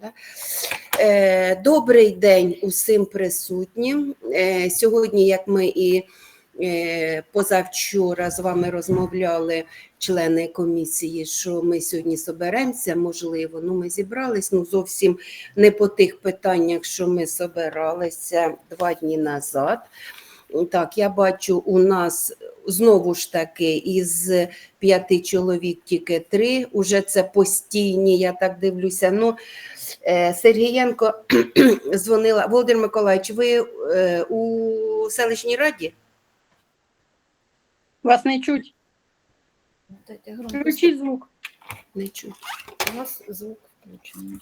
Да? Е, Добрий день усім присутнім. Е, Сьогодні, як ми і е, позавчора з вами розмовляли, члени комісії, що ми сьогодні соберемося, можливо, ну ми зібрались, ну зовсім не по тих питаннях, що ми собиралися два дні назад. Так, я бачу, у нас знову ж таки із п'яти чоловік тільки три. Уже це постійні, я так дивлюся. Ну, Сергієнко дзвонила. Володимир Миколаївич, ви е, у селищній раді? Вас не чуть. Включіть звук. Не чуть. У вас звук включений.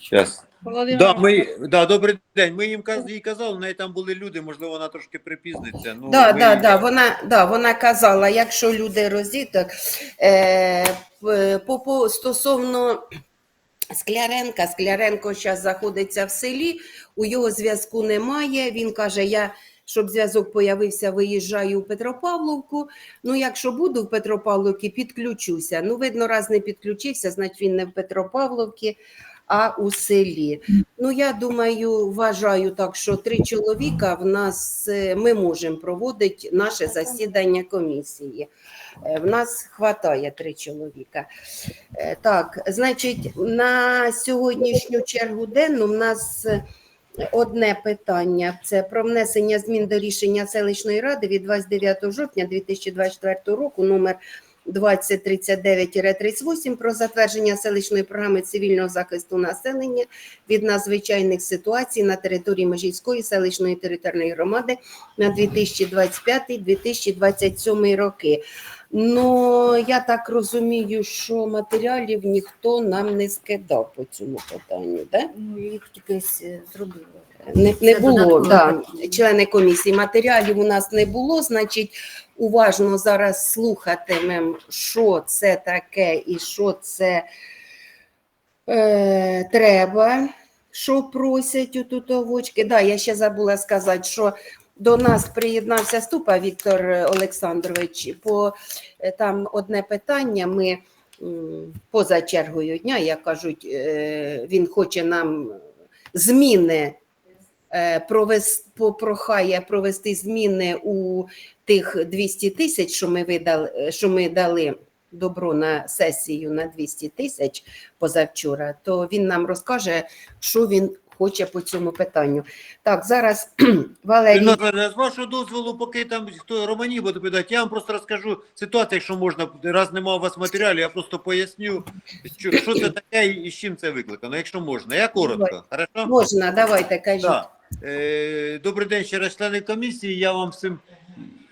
Да, ми, да, добрий день. Ми їм каз, їй казали, в неї там були люди, можливо, вона трошки припізниться. Ну, Да, ми- да, да, вона, да, вона казала, якщо люди розіток, е, п- по, по, стосовно Скляренка, Скляренко зараз знаходиться в селі, у його зв'язку немає. Він каже, я, щоб зв'язок появився, виїжджаю у Петропавловку. Ну, якщо буду в Петропавловці, підключуся. Ну, видно, раз не підключився, значить він не в Петропавловці, а у селі. Ну, я думаю, вважаю так, що три чоловіка в нас е, ми можемо проводити наше засідання комісії. Е, В нас хватає три чоловіка. Е, Так, значить, на сьогоднішню чергу денну в нас одне питання: це про внесення змін до рішення селищної ради від 29 жовтня 2024 року, номер 2039-38 про затвердження селищної програми цивільного захисту населення від надзвичайних ситуацій на території Межівської селищної територіальної громади на 2025-2027 роки. Ну, я так розумію, що матеріалів ніхто нам не скидав по цьому питанню, да? Ну, їх якось е, зробили. Не, не було, да, члени комісії. Матеріалів у нас не було, значить, уважно зараз слухатимемо, що це таке і що це е, треба, що просять у тутовочки. Да, я ще забула сказати, що до нас приєднався Ступа Віктор Олександрович. По е, там одне питання. Ми поза чергою дня, як кажуть, е, він хоче нам зміни е, провес, попрохає провести зміни у тих 200 тисяч, що ми видали, що ми дали добро на сесію на 200 тисяч позавчора, то він нам розкаже, що він хоче по цьому питанню. Так, зараз Валерій. З вашого дозволу, поки там хто Романі буде доповідати, я вам просто розкажу ситуацію, якщо можна, раз немає у вас матеріалів, я просто поясню, що, що це таке і з чим це викликано, якщо можна. Я коротко. Хорошо? Можна, давайте кажіть. Так. Е, Добрий день ще раз, члени комісії. Я вам всім.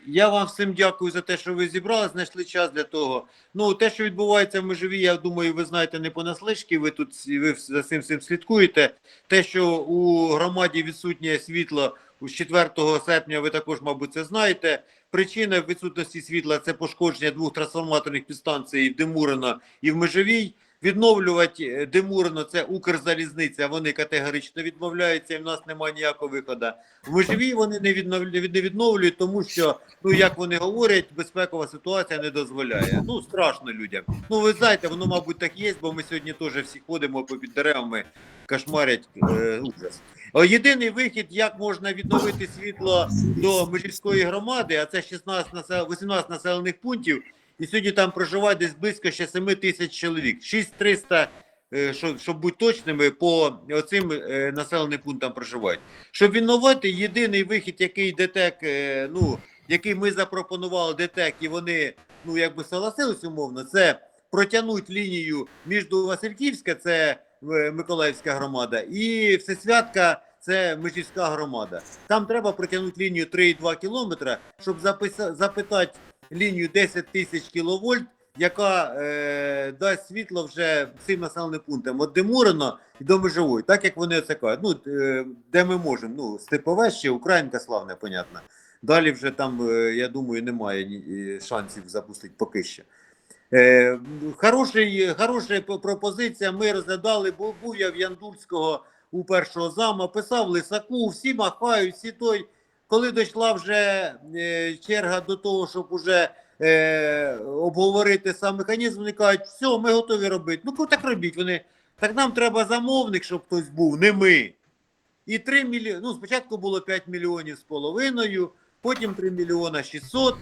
Я вам всім дякую за те, що ви зібрали, знайшли час для того. Ну, те, що відбувається в межові, я думаю, ви знаєте не понаслишки, ви тут ви за цим всім слідкуєте. Те, що у громаді відсутнє світло з 4 серпня, ви також, мабуть, це знаєте. Причина відсутності світла це пошкодження двох трансформаторних підстанцій в Демурино і в Межовій. Відновлювати е, Демурино це Укрзалізниця. Вони категорично відмовляються, і в нас немає ніякого виходу. В Межовій вони не відновлюють, не відновлюють, тому що, ну як вони говорять, безпекова ситуація не дозволяє. Ну страшно людям. Ну ви знаєте, воно, мабуть, так є, бо ми сьогодні теж всі ходимо попід деревами, кошмарять е, ужас. Єдиний вихід, як можна відновити світло до Межівської громади, а це 16 насел... 18 населених пунктів. І сьогодні там проживає десь близько ще 7 тисяч чоловік. 6300, е, щоб, щоб бути точними, по оцим е, населеним пунктам проживають. Щоб відновити, єдиний вихід, який ДТЕК, е, ну, який ми запропонували ДТЕК, і вони ну, якби согласились умовно, це протягнуть лінію між Васильківська, це Миколаївська громада, і Всесвятка, це Межівська громада. Там треба протягнути лінію 3,2 кілометра, щоб записа- запитати лінію 10 тисяч кіловольт, яка е, дасть світло вже цим населеним пунктам від Демурина і до Межової, так як вони це кажуть. Ну, е, де ми можемо. Ну, Степове ще, Українка славне, понятно. Далі вже там, е, я думаю, немає е, шансів запустити поки що. Е, хороший, хороша пропозиція. Ми розглядали, був, був я в Яндульського у першого зама, писав Лисаку, всі махають, всі той. Коли дійшла вже е, черга до того, щоб уже е, обговорити сам механізм, вони кажуть, все, ми готові робити. Ну, так робіть. Вони Так нам треба замовник, щоб хтось був, не ми. І 3 мільйони. Ну, спочатку було 5 мільйонів з половиною, потім 3 мільйона 600,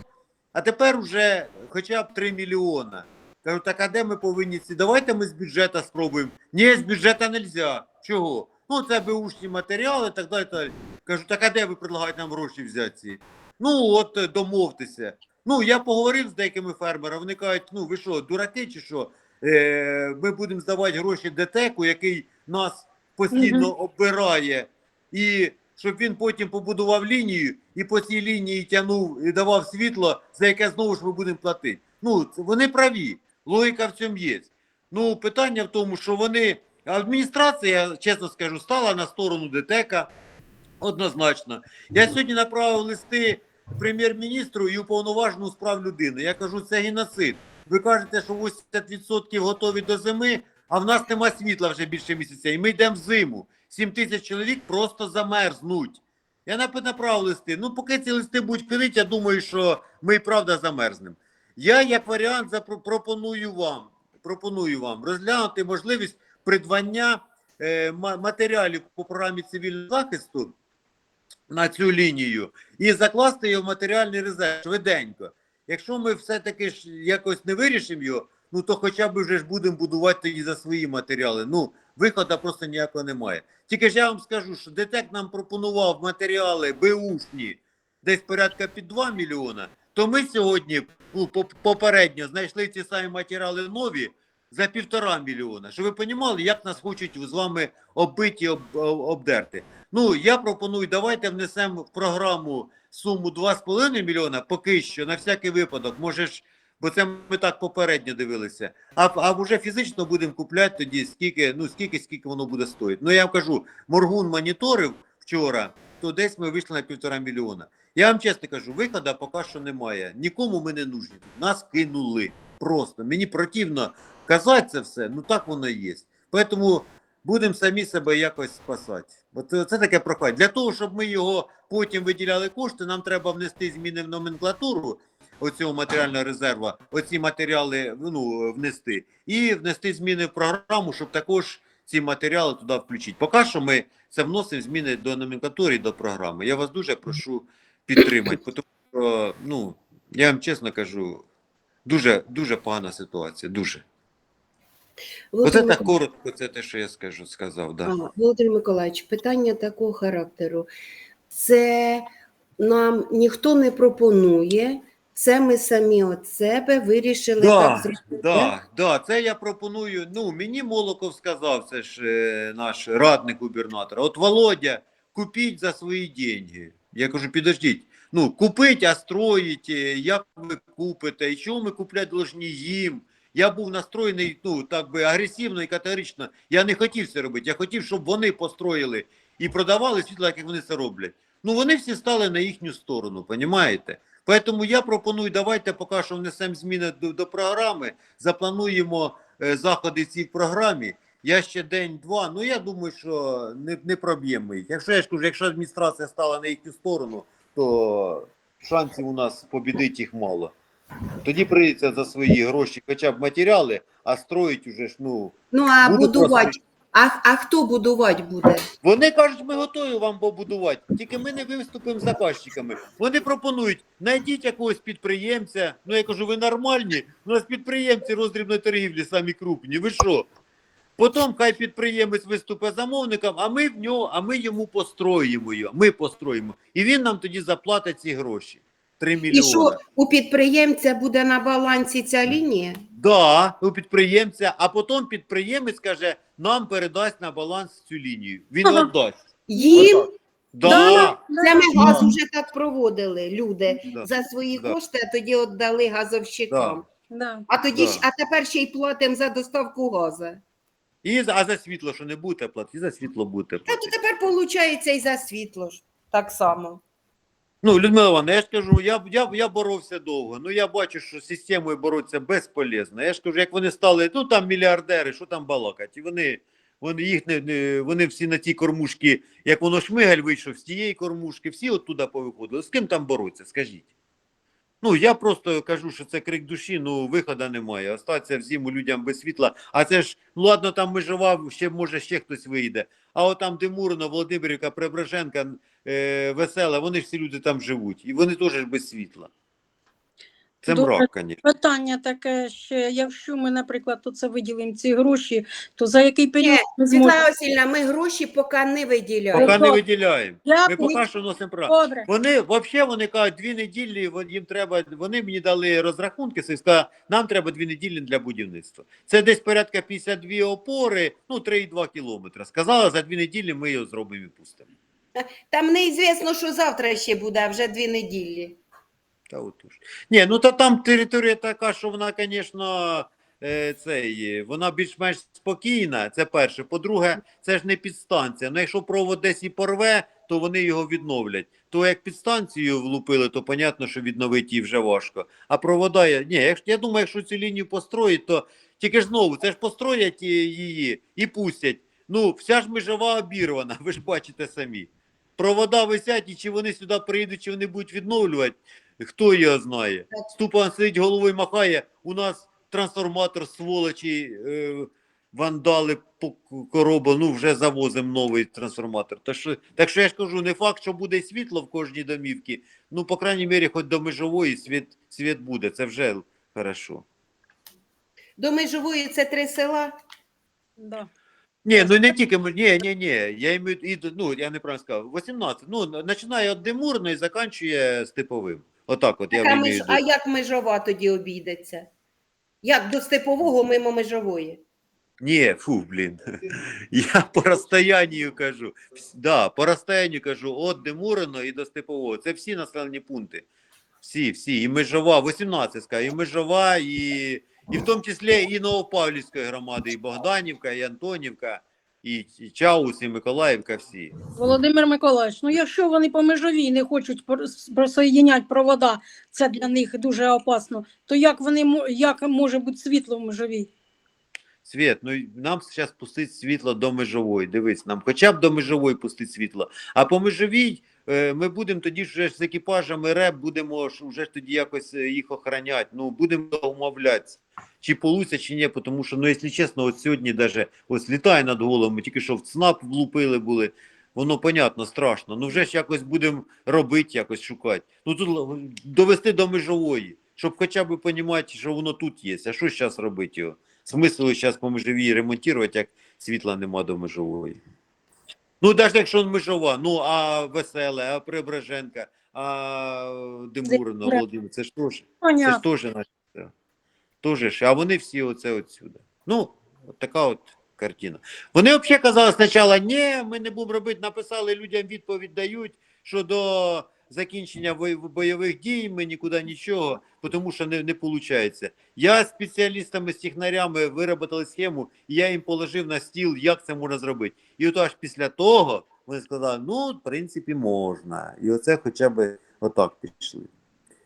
а тепер вже хоча б 3 мільйона. Кажу, так а де ми повинні ці? Давайте ми з бюджету спробуємо. Ні, з бюджету не можна. Чого? Ну, це беушні матеріали, так далі. так далі. Кажу, так а де ви предлагаєте нам гроші взяти ці? Ну, от е, домовтеся. Ну, я поговорив з деякими фермерами, вони кажуть, ну ви що, дураки чи що? Е, ми будемо здавати гроші ДТЕКу, який нас постійно оббирає, і щоб він потім побудував лінію і по цій лінії тягнув і давав світло, за яке знову ж ми будемо платити. Ну, вони праві. Логіка в цьому є. Ну, питання в тому, що вони. Адміністрація, я чесно скажу, стала на сторону ДТЕКа. Однозначно. Я сьогодні направив листи прем'єр-міністру і уповноважену з прав людини. Я кажу, це геноцид. Ви кажете, що 80% готові до зими, а в нас нема світла вже більше місяця. І ми йдемо в зиму. 7 тисяч чоловік просто замерзнуть. Я нап- направив листи. Ну, поки ці листи будуть ходити, я думаю, що ми і правда замерзнемо. Я, як варіант, запро- пропоную вам, пропоную вам розглянути можливість придбання е, матеріалів по програмі цивільного захисту на цю лінію і закласти його в матеріальний резерв швиденько. Якщо ми все-таки ж якось не вирішимо його, ну то хоча б вже ж будемо будувати тоді за свої матеріали. Ну, виходу просто ніякого немає. Тільки ж я вам скажу, що ДТЕК нам пропонував матеріали БУшні десь порядка під 2 мільйона, то ми сьогодні ну, попередньо знайшли ці самі матеріали нові за півтора мільйона. Щоб ви розуміли, як нас хочуть з вами оббити і об, об- обдерти. Ну, я пропоную, давайте внесемо в програму суму 2,5 мільйона поки що, на всякий випадок. Може ж, бо це ми так попередньо дивилися. А, а вже фізично будемо купляти тоді, скільки, ну, скільки, скільки воно буде стоїти. Ну, я вам кажу, Моргун моніторив вчора, то десь ми вийшли на півтора мільйона. Я вам чесно кажу, виходу поки що немає. Нікому ми не нужні. Нас кинули. Просто. Мені противно казати це все, ну так воно і є. Тому будемо самі себе якось спасати. От це таке прохання. Для того, щоб ми його потім виділяли кошти, нам треба внести зміни в номенклатуру оцього матеріального резерву, оці матеріали ну, внести, і внести зміни в програму, щоб також ці матеріали туди включити. Поки що ми це вносимо зміни до номенклатури і до програми. Я вас дуже прошу підтримати, тому що, ну, я вам чесно кажу, дуже, дуже погана ситуація, дуже. Оце так коротко, це те, що я скажу, сказав. Да. Володимир Миколаївич, питання такого характеру. Це нам ніхто не пропонує, це ми самі від себе вирішили Да, так зробити. Да, да, це я пропоную. Ну, мені Молоков сказав, це ж е, наш радник губернатора. От Володя, купіть за свої деньги. Я кажу, підождіть. Ну, купить, а строїть, як ви купите, і чого ми купляти должні їм. Я був настроєний, ну, так би агресивно і категорично. Я не хотів це робити. Я хотів, щоб вони построїли і продавали світло, як вони це роблять. Ну, вони всі стали на їхню сторону, понімаєте? Поэтому я пропоную, давайте поки що внесемо зміни до, до програми, заплануємо е, заходи в програмі. Я ще день-два. Ну я думаю, що не, не проб'ємо їх. Якщо я ж кажу, якщо адміністрація стала на їхню сторону, то шансів у нас побідити їх мало. Тоді прийдеться за свої гроші, хоча б матеріали, а строїть уже ж, ну. Ну а будувати, просто- а, а хто будувати буде? Вони кажуть, ми готові вам побудувати, тільки ми не виступимо з заказчиками. Вони пропонують, знайдіть якогось підприємця. Ну я кажу, ви нормальні? У нас підприємці роздрібної торгівлі самі крупні. Ви що? Потім хай підприємець виступить замовником, а ми в нього, а ми йому построїмо його. Ми построїмо. І він нам тоді заплатить ці гроші. 3 мільйони. І що у підприємця буде на балансі ця лінія? Да, у підприємця, а потім підприємець каже, нам передасть на баланс цю лінію. Він Ага. віддасть. Їм Отак. Да. це ми газ Да. вже так проводили. Люди Да. за свої Да. кошти, а тоді віддали газовщикам. Да. А тоді Да. ж, а тепер ще й платимо за доставку газу. І за, а за світло, що не будете платити, і за світло будете Та платити. то тепер виходить і за світло ж так само. Ну, Людмила Івановна, я ж кажу, я, я, я боровся довго. Ну я бачу, що з системою боротися безполезно. Я ж кажу, як вони стали, ну там мільярдери, що там балакать. І вони, вони їх не, не вони всі на ті кормушки, як воно шмигаль вийшов з тієї кормушки, всі оттуда повиходили. З ким там боротися, скажіть? Ну, я просто кажу, що це крик душі, ну виходу немає. Остаться в зиму людям без світла. А це ж, ну ладно, там межова, ще може ще хтось вийде. А от там Демурно, Володимирівка, Преображенка, е, Весела, вони ж всі люди там живуть. І вони теж без світла. Це Добре. мрак, звісно. Питання таке ще, якщо ми, наприклад, то це виділимо ці гроші, то за який період Ні, ми зможемо? Світлана Васильівна, ми гроші поки не виділяємо. Поки не Добре. виділяємо. Я Ми поки що носимо право. Добре. Вони взагалі вони кажуть, дві неділі вон- їм треба. Вони мені дали розрахунки, і сказали, нам треба дві неділі для будівництва. Це десь порядка 52 опори, ну 3,2 кілометри. Сказали, за дві неділі ми його зробимо і пустимо. Там неізвісно, що завтра ще буде, а вже дві неділі. Та отож. Ні, ну та там територія така, що вона, звісно, е, цей, вона більш-менш спокійна. Це перше. По-друге, це ж не підстанція. Ну, якщо провод десь і порве, то вони його відновлять. То як підстанцію влупили, то понятно, що відновити її вже важко. А провода, ні, якщо я думаю, якщо цю лінію построїть, то тільки ж знову це ж построять її і пустять. Ну, вся ж межова обірвана, ви ж бачите самі. Провода висять, і чи вони сюди приїдуть, чи вони будуть відновлювати, хто його знає. Ступан сидить головою махає, у нас трансформатор сволочі, е, вандали по коробу, ну вже завозимо новий трансформатор. Так що, так що я ж кажу, не факт, що буде світло в кожній домівці, ну, по крайній мірі, хоч до межової світ, світ буде, це вже хорошо. До межової це три села. Да. Ні, ну не тільки ні, ні, ні. Я імею, і, ну, я неправильно сказав. 18. Ну, починає від Демурної і закінчує степовим. Отак от я Так, а, меж... а як межова тоді обійдеться? Як до степового мимо межової? Ні, фу, блін. Я по розстоянню кажу. Да, по розстоянню кажу, от Демурино і до Степового. Це всі населені пункти. Всі, всі. І Межова, 18 ска, і Межова, і, і в тому числі і Новопавлівської громади, і Богданівка, і Антонівка, і, Чаус, і Миколаївка, всі. Володимир Миколаївич, ну якщо вони по межовій не хочуть просоєдняти провода, це для них дуже опасно, то як вони як може бути світло в межовій? Світ, ну нам зараз пустить світло до межової. Дивись, нам хоча б до межової пустить світло. А по межовій е, ми будемо тоді вже з екіпажами РЕП, будемо вже тоді якось е, їх охороняти. Ну, будемо умовлятися, чи получиться, чи ні. Тому що, ну, якщо чесно, от сьогодні даже ось літає над головами, тільки що в ЦНАП влупили були. Воно понятно, страшно. Ну вже ж якось будемо робити, якось шукати. Ну тут довести до межової, щоб хоча б розуміти, що воно тут є. А що зараз робити його? Смислу зараз по межовій ремонтувати, як світла нема до межової. Ну, навіть якщо межова, ну а веселе, а Преображенка, а Демурно, Володимир, це ж теж. Це ж теж наші. Теж а вони всі оце отсюди. Ну, от така от картина. Вони взагалі казали спочатку, ні, ми не будемо робити, написали людям відповідь дають, що до закінчення бойових дій ми нікуди нічого, тому що не, не виходить. Я спеціалістами, з технарями виробили схему, і я їм положив на стіл, як це можна зробити. І от аж після того вони сказали, ну, в принципі, можна. І оце хоча б отак пішли.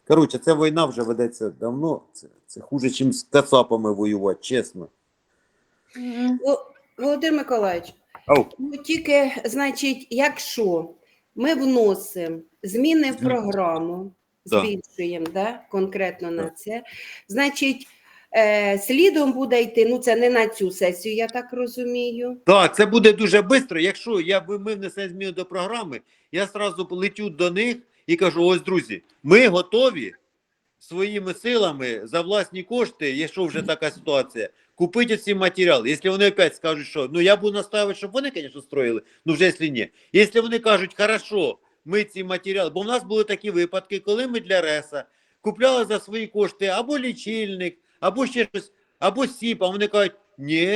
Коротше, ця війна вже ведеться давно. Це, це хуже, ніж з кацапами воювати, чесно. Володимир Миколаївич, Ау. ну тільки, значить, якщо ми вносимо зміни в програму, Да. збільшуємо да, конкретно на це, значить, е, слідом буде йти, ну це не на цю сесію, я так розумію. Так, це буде дуже швидко. Якщо я, ми внесемо зміни до програми, я одразу полетю до них і кажу: ось, друзі, ми готові своїми силами за власні кошти, якщо вже така ситуація, купити ці матеріали. Якщо вони опять скажуть, що ну я буду наставити, щоб вони, звісно, строїли, ну вже якщо ні. Якщо вони кажуть, хорошо, ми ці матеріали, бо в нас були такі випадки, коли ми для РЕСа купляли за свої кошти або лічильник, або ще щось, або сіп, а вони кажуть, ні,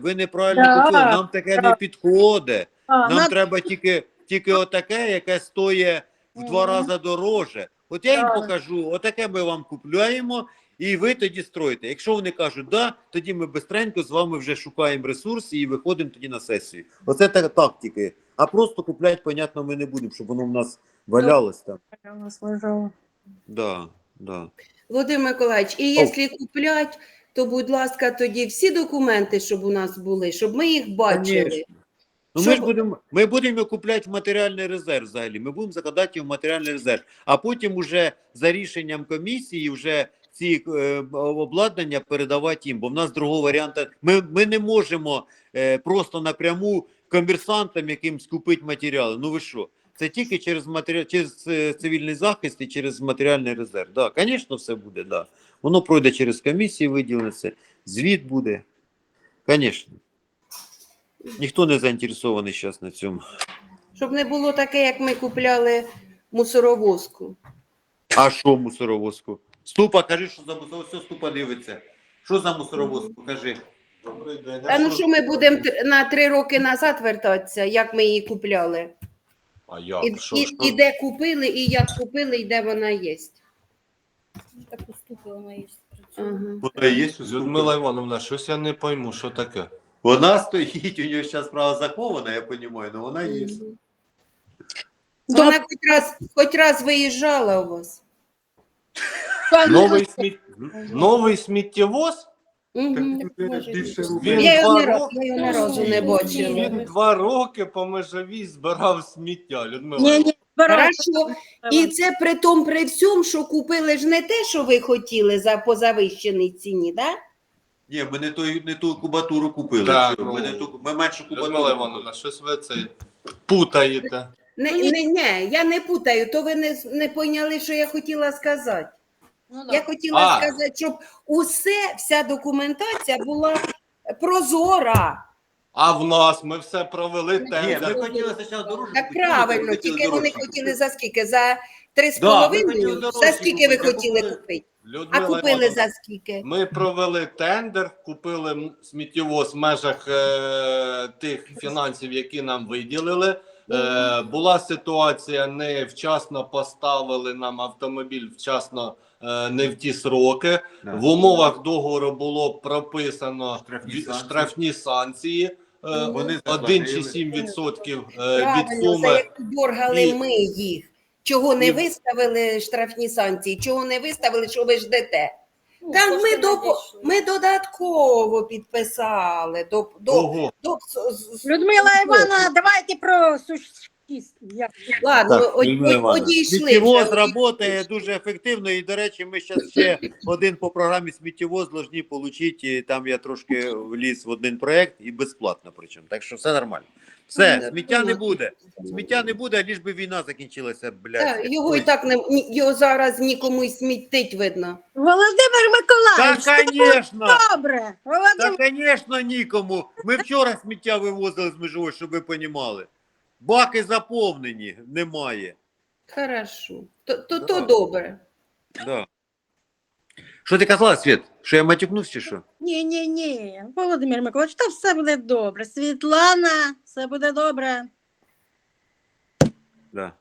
ви неправильно Да, купили, нам таке не підходить. А, Нам на- треба тільки, тільки отаке, яке стоїть в два рази дороже. От я їм Так. покажу, отаке ми вам купляємо, і ви тоді строїте. Якщо вони кажуть, да, тоді ми бистренько з вами вже шукаємо ресурси і виходимо тоді на сесію. Оце так тактики. А просто купляти, понятно, ми не будемо, щоб воно в нас валялось там. Да, да. Володимир Миколаївич, і якщо куплять, то, будь ласка, тоді всі документи, щоб у нас були, щоб ми їх бачили. Конечно. Ну, ми ж будемо, ми будемо його купляти в матеріальний резерв взагалі. Ми будемо закладати його в матеріальний резерв. А потім уже за рішенням комісії вже ці е, обладнання передавати їм, бо в нас другого варіанту. Ми, ми не можемо е, просто напряму комерсантам якимсь купити матеріали. Ну ви що? Це тільки через матеріал, через е, цивільний захист і через матеріальний резерв. Да, звісно, все буде, да. Воно пройде через комісії, виділене, звіт буде. Звісно. Ніхто не заінтересований зараз на цьому. Щоб не було таке, як ми купляли мусоровозку. А що мусоровозку? Ступа, кажи, що за мусоровозку. Все, ступа дивиться. Що за мусоровозку? Кажи. Добрий день. А ну що ми будемо т- на три роки назад вертатися, як ми її купляли? А як? І, Що і, ж і де купили, і як купили, і де вона є. Так уступила вона є. Ага. Вона є Людмила Івановна, щось я не пойму, що таке. Вона стоїть, у нього зараз право захована, я розумію, але вона є. Вона хоч раз, хоч раз виїжджала у вас. Новий, сміт... Новий сміттєвоз? Він Я його два не я його не разу не бачила. Він два роки по межовій збирав сміття, Людмила. Ні, ні. Хорошо. І це при тому, при всьому, що купили ж не те, що ви хотіли за по завищеній ціні, да? Ні, ми не, той, не ту кубатуру купили. Так, Що, ми, не ну, ту, ми меншу кубатуру. Людмила Івановна, щось ви це путаєте. Не, не, не, я не путаю, то ви не, не поняли, що я хотіла сказати. Ну, Я хотіла А. сказати, щоб усе, вся документація була прозора. А в нас ми все провели Ні, ми тендер. хотіли спочатку дорожку. Так купити, правильно, тільки вони дорожку хотіли купити. за скільки? За три з Да, ми половиною? За скільки ви купити, хотіли купили. купити? А купили за скільки? Ми провели тендер, купили сміттєвоз в межах е, тих фінансів, які нам виділили. Е, була ситуація, не вчасно поставили нам автомобіль, вчасно е, не в ті сроки. Да. В умовах договору було прописано Штрафні санкції. штрафні санкції. е, Вони 1 чи заплатили. 7 відсотків е, від Правильно, за суми. яку дергали І- ми їх. Чого не І- виставили штрафні санкції, чого не виставили, що ви ждете? Ну, Так ми, до, ми додатково підписали. До, до, Ого. до, Людмила Івановна, давайте про Ладно, Так, од- од- одійшли. Сміттєвоз вже. працює дуже ефективно. І, до речі, ми зараз ще один по програмі сміттєвоз повинні отримати. Там я трошки вліз в один проект і безплатно причому. Так що все нормально. Все, сміття не буде. Сміття не буде, ліж би війна закінчилася, блядь. Так, його і так не ні- його зараз нікому й смітить видно. Володимир Миколаївич, Так, звісно. добре. Володимир, Та, звісно, нікому. Ми вчора сміття вивозили з межової, щоб ви понімали. Баки заповнені, немає. Хорошо. То, то, Да. то добре. Да. Що ти казала, Світ? Що я матюкнув чи що? ні, ні, ні. Володимир Миколаївич, та все буде добре. Світлана, все буде добре. Да.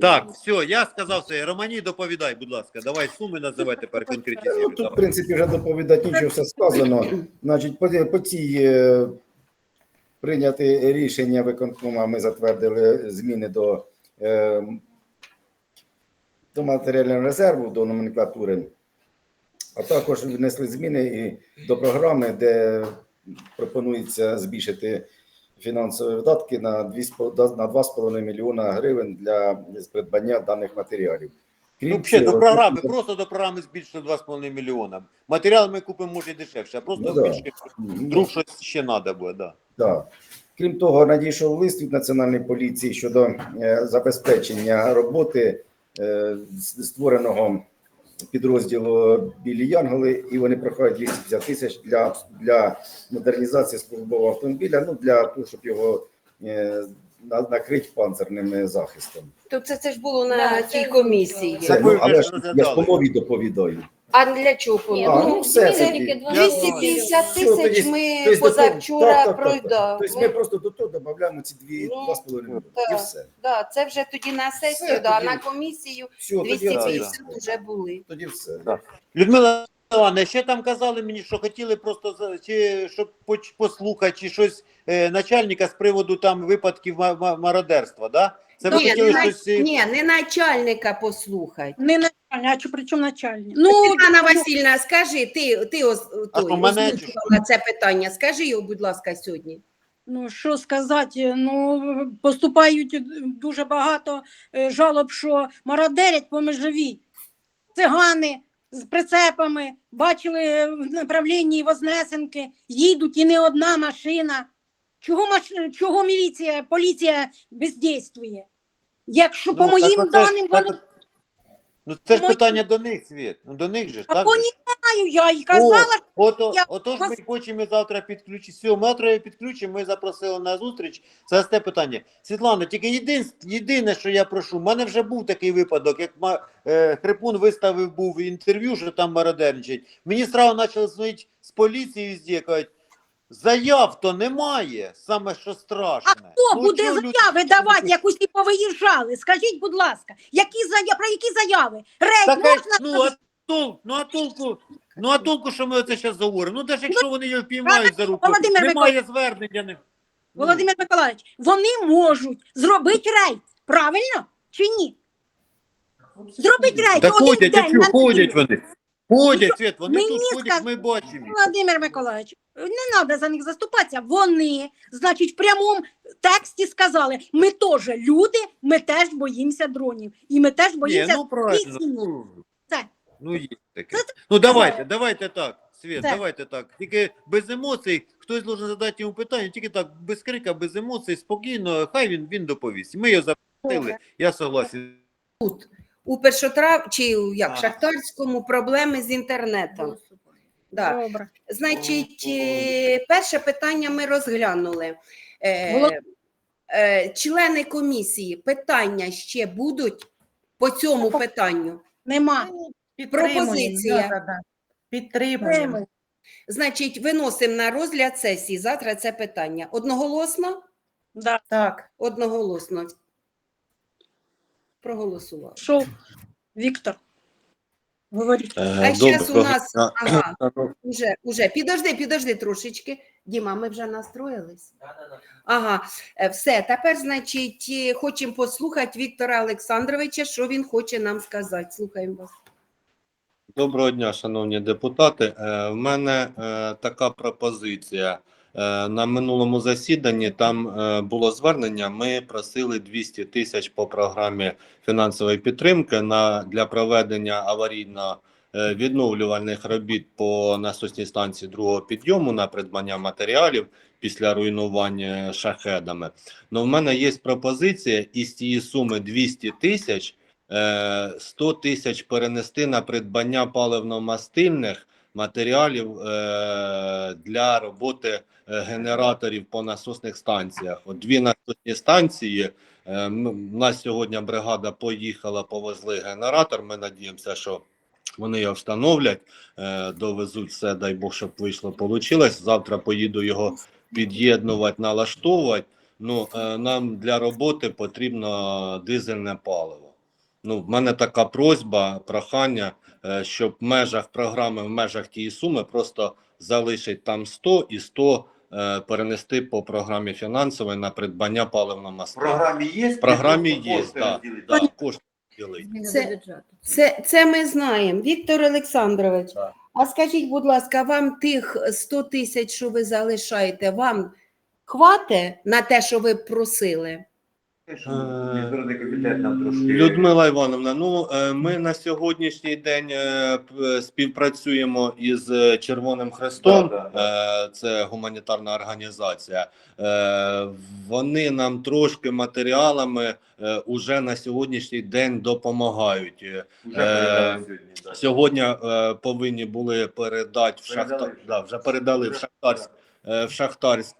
Так, все, я сказав все. Романі, доповідай, будь ласка. Давай суми називай тепер Ну, тут, в принципі, вже доповідати нічого все сказано. Значить, по, по цій е, прийняти рішення виконкома, ми затвердили зміни до, е, до матеріального резерву, до номенклатури, а також внесли зміни і до програми, де пропонується збільшити фінансові видатки на 2,5 на 2,5 мільйона гривень для придбання даних матеріалів. Ну, взагалі, до програми, просто до програми збільшено 2,5 мільйона. Матеріал ми купимо, може, і дешевше, а просто Ну, да. збільшити. Ну, щось ще треба буде, да. Так. Крім того, надійшов лист від Національної поліції щодо е, забезпечення роботи е, створеного підрозділу Білі Янголи, і вони прохають 250 тисяч для, для модернізації службового автомобіля, ну для того, щоб його е, на- накрити панцирним захистом. То це, це ж було на Да, тій це комісії. Це, ну, але ж я ж по мові доповідаю. А для чого Ні, А, ну, ну, все тільки Я- 250 Все, тисяч тоді- ми тобто позавчора так, так, так, так. пройдали. Тобто ми просто до того додаємо ці дві Ну, 2,5 мільйони. І так. все. Да, це вже тоді на сесію, Все, да, тоді- на комісію Все, тоді, 250 вже були. тоді все. Людмила Івановна, ще там казали мені, що хотіли просто за- чи щоб поч- послухати, чи щось е, начальника з приводу там випадків ма- ма- мародерства, да? Це ви Ні, хотіли не, щось. е, ні, не начальника послухай. Не начальник, а чи при чому начальник? Ну, Світлана Васильівна, скажи, ти, ти А той, мене чи озвучувала це питання, скажи його, будь ласка, сьогодні. Ну, що сказати, ну, поступають дуже багато е, жалоб, що мародерять по межовій. Цигани з прицепами, бачили в направлінні Вознесенки, їдуть і не одна машина. Чого, маш... Чого міліція, поліція бездействує? Якщо по Ну, так моїм оце даним, так вони Ну це ж питання до них, Світ. Ну до них же ж, а так? же ж? я і казала, О, ото, я отож вас- ми хочемо завтра підключити. Все, ми завтра її підключимо, ми запросили на зустріч. Це те питання. Світлана, тільки єдин, єдине, що я прошу, в мене вже був такий випадок, як ма, е, Хрипун виставив був інтерв'ю, що там мародерничать. Мені сразу почали дзвонити з поліції везде, кажуть, заяв то немає, саме що страшне. А хто Ну, буде чого люди- заяви давати, як усі повиїжджали? Скажіть, будь ласка, які заяви, про які заяви? Рейд Так, можна? ну, а тол, ну а толку, ну а толку, що ми оце зараз говоримо? Ну, навіть якщо вони його піймають за руку, Володимир немає звернення. Не... Ну, Володимир Миколаївич, вони можуть зробити рейд, правильно чи ні? Зробити рейд один ходять, день що на ходять вони? Ходять, Свет, вони Мені тут ходять, сказ- ми бачимо. Володимир Миколаївич, не треба за них заступатися. Вони, значить, в прямому тексті сказали: ми теж люди, ми теж боїмося дронів. І ми теж Ні, боїмося. ну правильно. Ну, Це. ну є таке. Ну давайте, давайте так, Свет, Це. давайте так. Тільки без емоцій, хтось должен задати йому питання, тільки так, без крика, без емоцій, спокійно, хай він, він доповість. Ми його запросили, я согласен. У першотрав чи у як А. шахтарському проблеми з інтернетом. Да. Добре. Значить, е, перше питання ми розглянули. Е, е, Члени комісії питання ще будуть по цьому питанню. Нема. Пропозиція. да, да, да. Підтримуємо. Значить, виносимо на розгляд сесії завтра це питання. Одноголосно? Да. Так. Одноголосно. Проголосував. Що, Віктор? Говоріть. А зараз у нас ага, уже, уже. Підожди, підожди трошечки. Діма, ми вже настроїлись. Ага, е, все. Тепер, значить, е, хочемо послухати Віктора Олександровича, що він хоче нам сказати. Слухаємо вас. Доброго дня, шановні депутати. Е, В мене е, така пропозиція. Е, На минулому засіданні там е, було звернення. Ми просили 200 тисяч по програмі фінансової підтримки на для проведення аварійно е, відновлювальних робіт по насосній станції другого підйому на придбання матеріалів після руйнування шахедами. Ну, в мене є пропозиція із цієї суми 200 тисяч е, 100 тисяч перенести на придбання паливно-мастильних матеріалів е, для роботи е, генераторів по насосних станціях. От дві насосні станції. е, У нас сьогодні бригада поїхала, повезли генератор. Ми надіємося, що вони його встановлять, довезуть все, дай Бог, щоб вийшло, получилось. Завтра поїду його під'єднувати, налаштовувати. Ну, нам для роботи потрібно дизельне паливо. Ну, в мене така просьба, прохання, щоб в межах програми, в межах тієї суми просто залишить там 100 і 100 е, перенести по програмі фінансової на придбання паливного В програмі є? В програмі є, Кошти так, да, кошти Це- бюджету. Це, це ми знаємо. Віктор Олександрович, Так. а скажіть, будь ласка, вам тих 100 тисяч, що ви залишаєте, вам хватить на те, що ви просили? Міжнародний комітет нам трошки. Людмила Івановна, ну е, ми на сьогоднішній день е, співпрацюємо із е, Червоним Хрестом. Да, Е, Це гуманітарна організація. Е, Вони нам трошки матеріалами е, уже на сьогоднішній день допомагають. Е, Вже сьогодні, да. Сьогодні е, повинні були передати в Шахтар. Да, вже передали в Шахтарськ. Е, В Шахтарськ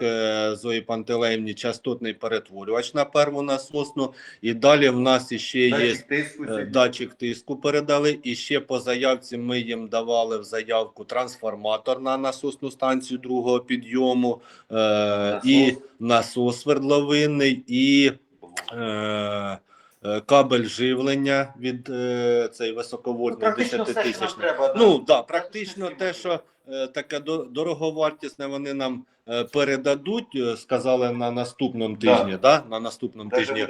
Зої Пантелеївні частотний перетворювач на перву насосну. І далі в нас іще є Датчик тиску е, датчик тиску передали. І ще по заявці ми їм давали в заявку трансформатор на насосну станцію другого підйому, е, і насос свердловинний, і е, кабель живлення від е, цей Ну, високовольтний Практично 10 все, що нам тисяч. Ну так, да, практично те, що е, таке дороговартісне вони нам е, передадуть, е, сказали на наступному тижні. Да. На наступному Даже тижні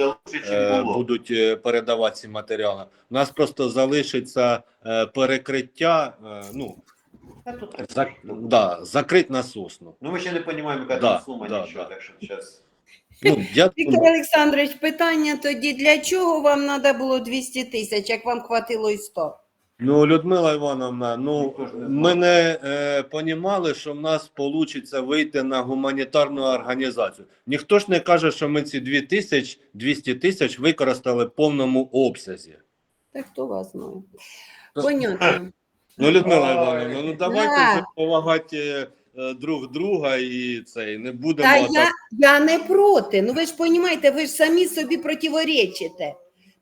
е, будуть е, передавати ці матеріали. У нас просто залишиться е, перекриття. е, Ну Зак... Да, закрить насосну. Ну ми ще не розуміємо, яка Да, там сума, да, нічого, да. так що зараз. Ну, я Віктор Олександрович, питання тоді, для чого вам треба було 200 тисяч, як вам хватило і 100? ну, Людмила Івановна, ну ми не е, понімали, що в нас вийде вийти на гуманітарну організацію. Ніхто ж не каже, що ми ці 2 тисяч, 200 тисяч використали в повному обсязі. Та хто вас знає? Понятно. Ну, Людмила Івановна, ну давайте Да. вже повагати е, друг друга і це, і не будемо Та так. я, я не проти. Ну ви ж розумієте, ви ж самі собі противоречите.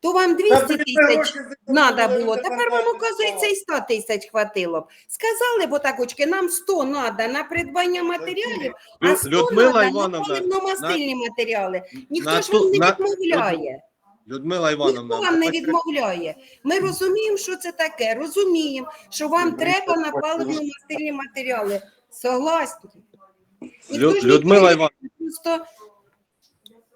То вам 200 тисяч треба було, тепер вам, оказується, і 100 тисяч хватило б. Сказали б отак, очки, нам 100 треба на придбання матеріалів, а 100 Людмила треба на Івановна, паливно-мастильні матеріали. Ніхто на ж вам не на- відмовляє. Людмила Ніхто вам не відмовляє. Ми розуміємо, що це таке. Розуміємо, що вам треба на паливно-мастильні матеріали. Согласні. Ніхто Лю- ж не Людмила Івановна, Просто,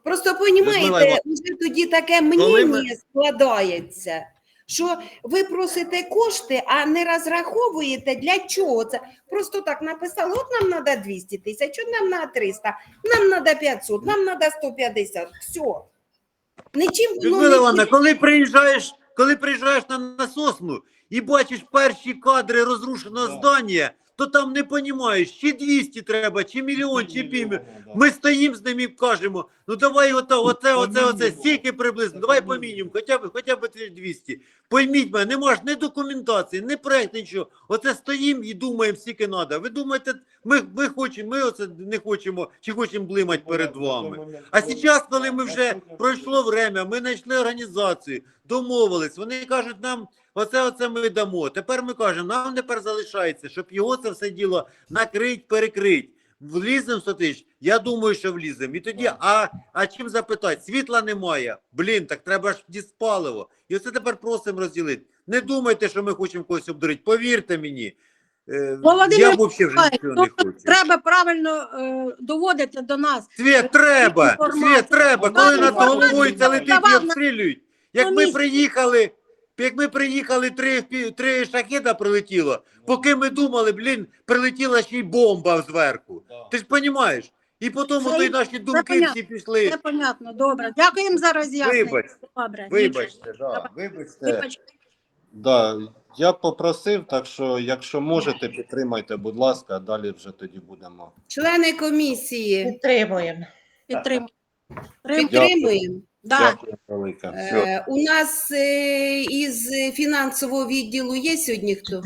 просто понімаєте, вже тоді таке мнення ми- складається, що ви просите кошти, а не розраховуєте для чого це. Просто так написали, от нам треба 200 тисяч, от нам треба 300, нам треба 500, нам треба 150, все. Нічим Людмила не Івановна, коли приїжджаєш, коли приїжджаєш на насосну і бачиш перші кадри розрушеного здання, то там не розумієш, чи 200 треба, чи мільйон, чи пів. Ми стоїмо з ними і кажемо, ну давай оце, оце, оце, оце, стільки приблизно, давай по мінімуму, хоча б, хоча б 200. Пойміть мене, нема ж ні документації, ні проект, нічого. Оце стоїмо і думаємо, скільки треба. Ви думаєте, ми, ми хочемо, ми оце не хочемо, чи хочемо блимати перед вами. А зараз, коли ми вже пройшло время, ми знайшли організацію, домовились, вони кажуть нам, оце, оце ми дамо. Тепер ми кажемо, нам тепер залишається, щоб його це все діло накрить, перекрить. Влізем 100 тисяч? Я думаю, що влізем. І тоді, а, а чим запитати? Світла немає. Блін, так треба ж диспаливо. І оце тепер просимо розділити. Не думайте, що ми хочемо когось обдурити. Повірте мені. Е, Володимир я взагалі вже нічого не тобто хочу. Треба правильно е, доводити до нас. Світ треба, світ треба, коли над головою це летить і обстрілюють. Як ми приїхали, як ми приїхали, три, три шахеда прилетіло, поки ми думали, блін, прилетіла ще й бомба зверху. Ти ж розумієш? І потім Це- наші думки понятно. всі пішли. Це понятно, добре. Дякуємо за роз'яснення. Вибач, Добре. вибачте, да, вибачте. Вибач. Да, я попросив, так що, якщо можете, підтримайте, будь ласка, далі вже тоді будемо. Члени комісії Підтримуємо. Підтримуємо. Підтримуємо. Да. Дякую Е, у нас е, із фінансового відділу є сьогодні хто?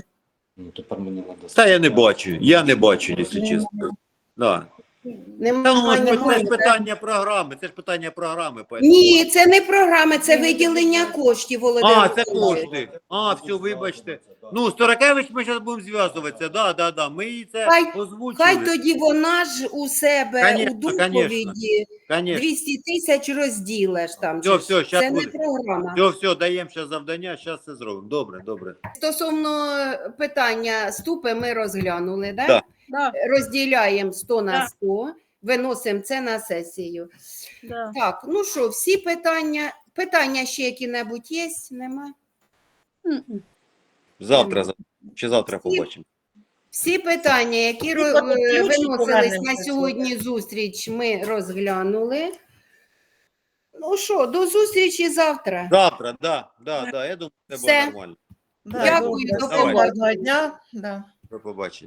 Ну, тепер мені надо. Та я не бачу, я не бачу, якщо чесно. Да. Та, ну, Немає. це ж питання програми, це ж питання програми. Ні, це не програма, це виділення коштів, Володимир. А, це кошти. А, все, вибачте. Ну, з Торакевич ми зараз будемо зв'язуватися. Да, да, да. Ми їй це Хай- озвучили. Хай тоді вона ж у себе Конечно, у доповіді Конечно. 200 тисяч розділиш там. Все, все, щас це не буде. програма. Все, все, даємо ще завдання, зараз це зробимо. Добре, добре. Стосовно питання ступи ми розглянули, да? Да. Да, розділяємо 100 на Да. 100, виносимо це на сесію. да. Так, ну що, всі питання, питання ще які-небудь є? Нема? Завтра, чи завтра побачимо. Всі питання, які е, виносились на сьогодні зустріч, ми розглянули. Ну що, до зустрічі завтра. Завтра, да, да, да. Я думаю, це буде нормально. Да, Дякую, до побачення. До побачення.